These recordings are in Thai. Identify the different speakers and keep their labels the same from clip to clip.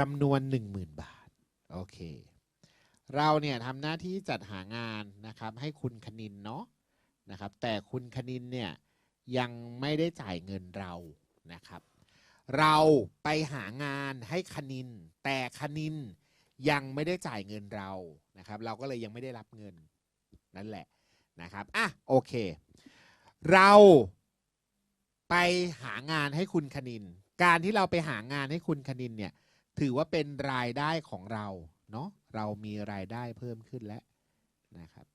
Speaker 1: จำนวน 10,000 บาท โอเค เราเนี่ยทำหน้าที่จัดหางานนะครับ ให้คุณคณินเนาะนะครับ แต่คุณคณินเนี่ยยังไม่ได้จ่ายเงินเรานะครับ เราไปหางานให้คณิน แต่คณินยังไม่ได้จ่ายเงินเรานะครับ เราก็เลยยังไม่ได้รับเงินนั่นแหละนะครับอะโอเค เราไปหางานให้คุณคณิน การที่เราไปหางานให้คุณคณินเนี่ย ถือว่าเป็นรายได้ของเราเนาะเรามีรายได้เพิ่มขึ้นแล้วนะครับ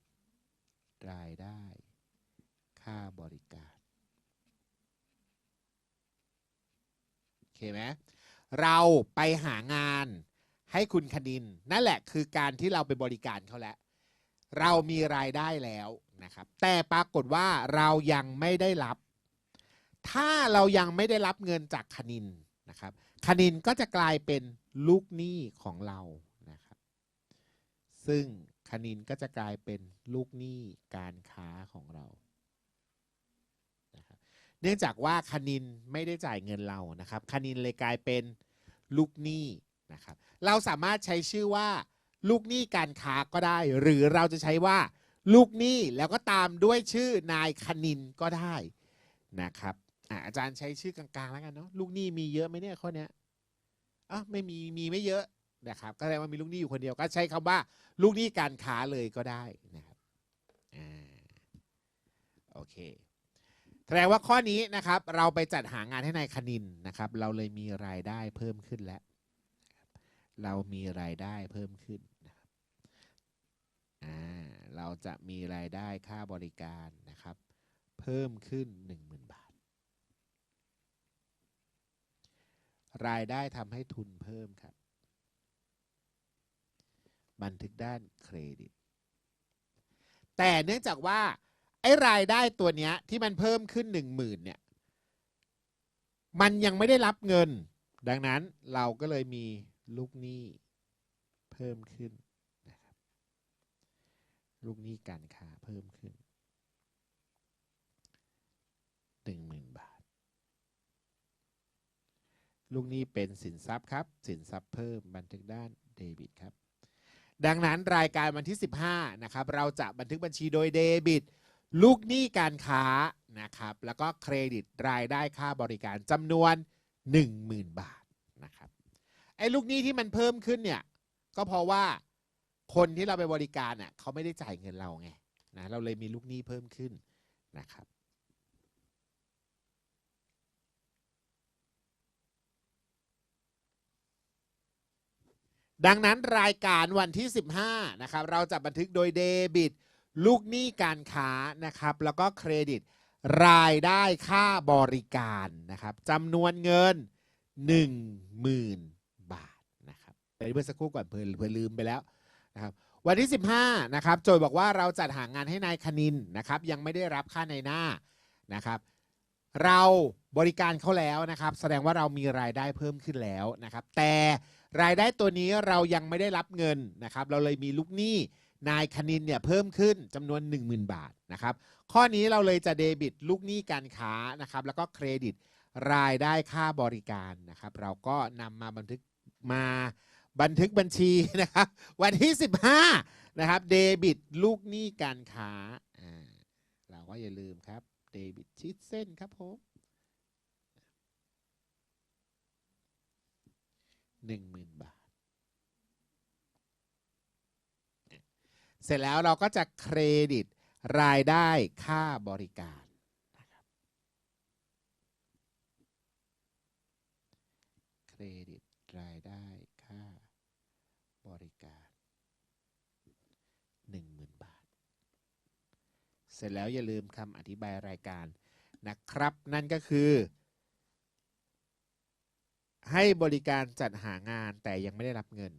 Speaker 1: รายได้ ค่าบริการโอเคไหมเราไปหางานให้คุณคณิน นั่นแหละคือการที่เราไปบริการเขาแล้ว เรามีรายได้แล้วนะครับ แต่ปรากฏว่าเรายังไม่ได้รับ ถ้าเรายังไม่ได้รับเงินจากคณิน นะครับคณินก็จะกลายเป็นลูกหนี้ของเรานะครับซึ่งคณินก็จะกลายเป็นลูกหนี้การค้าของเรานะครับเนื่องจากว่าคณินไม่ได้จ่ายเงินเรานะครับคณินเลยกลายเป็นลูกหนี้นะครับเราสามารถใช้ชื่อว่าลูกหนี้การค้าก็ได้ หรือเราจะใช้ว่าลูกหนี้แล้วก็ตามด้วยชื่อนายคณินก็ได้นะครับ อาจารย์ใช้ชื่อกลางๆแล้วกันเนาะลูกหนี้มีเยอะไหมเนี่ยข้อเนี้ยอะไม่มีมีไม่เยอะนะครับ ก็แสดงว่ามีลูกหนี้อยู่คนเดียวก็ใช้คำว่า ลูกหนี้การค้าเลยก็ได้นะครับอ่าโอเคแสดงว่าข้อนี้นะครับ เราไปจัดหางานให้นายคณินนะครับ เราเลยมีรายได้เพิ่มขึ้นแล้ว เรามีรายได้เพิ่มขึ้นนะครับอ่าเราจะมีรายได้ค่าบริการนะครับ เพิ่มขึ้น 10,000บาท รายได้ทำให้ทุนเพิ่มครับ บันทึกด้านเครดิต แต่เนื่องจากว่า ไอ้รายได้ตัวเนี้ยที่มันเพิ่มขึ้น 10,000เนี่ย มันยังไม่ได้รับเงิน ดังนั้นเราก็เลยมีลูกหนี้เพิ่มขึ้นนะครับ ลูกหนี้การค้าเพิ่มขึ้นหนึ่งหมื่นบาท ลูกหนี้เป็นสินทรัพย์ครับ สินทรัพย์เพิ่มบันทึกด้านเดบิตครับ ดังนั้นรายการวันที่ 15นะครับเราจะบันทึกบัญชีโดยเดบิต ลูกหนี้การค้านะครับ แล้วก็เครดิตรายได้ค่าบริการจำนวน 10,000 บาทนะครับไอ้ลูกหนี้ที่มันเพิ่มขึ้นเนี่ยก็เพราะว่าคนที่เราไปบริการเน่ะเขาไม่ได้จ่ายเงินเราไงนะเราเลยมีลูกหนี้เพิ่มขึ้นนะครับ ดังนั้นรายการวันที่ 15 นะครับ เราจะบันทึกโดยเดบิต ลูกหนี้การค้านะครับ แล้วก็เครดิต รายได้ค่าบริการนะครับจำนวนเงิน 10,000 บาทนะครับเดี๋ยวเมื่อสักครู่ก่อนเพื่อเพื่อลืมไปแล้วนะครับวันที่ 15 นะครับ โจทย์บอกว่าเราจัดหางานให้นายคณินนะครับ ยังไม่ได้รับค่าในหน้านะครับ เราบริการเขาแล้วนะครับ แสดงว่าเรามีรายได้เพิ่มขึ้นแล้วนะครับ แต่ รายได้ตัวนี้เรายังไม่ได้รับเงินนะครับเราเลยมีลูกหนี้นายคณินเนี่ยเพิ่มขึ้นจำนวน 10,000 บาทนะครับข้อนี้เราเลยจะเดบิตลูกหนี้การค้านะครับแล้วก็เครดิตรายได้ค่าบริการนะครับ เราก็นำมาบันทึกมาบันทึกบัญชีนะครับวันที่ 15นะครับเดบิตลูกหนี้การค้าอ่าเราก็อย่าลืมครับเดบิตชิดเส้นครับผม หนึ่งหมื่นบาท เสร็จแล้วเราก็จะเครดิตรายได้ค่าบริการนะครับเครดิตรายได้ค่าบริการหนึ่งหมื่นบาท เสร็จแล้วอย่าลืมคำอธิบายรายการนะครับ นั่นก็คือ ให้บริการจัดหางานแต่ยังไม่ได้รับเงิน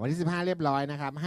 Speaker 1: วันที่ 15 เรียบร้อยนะครับให้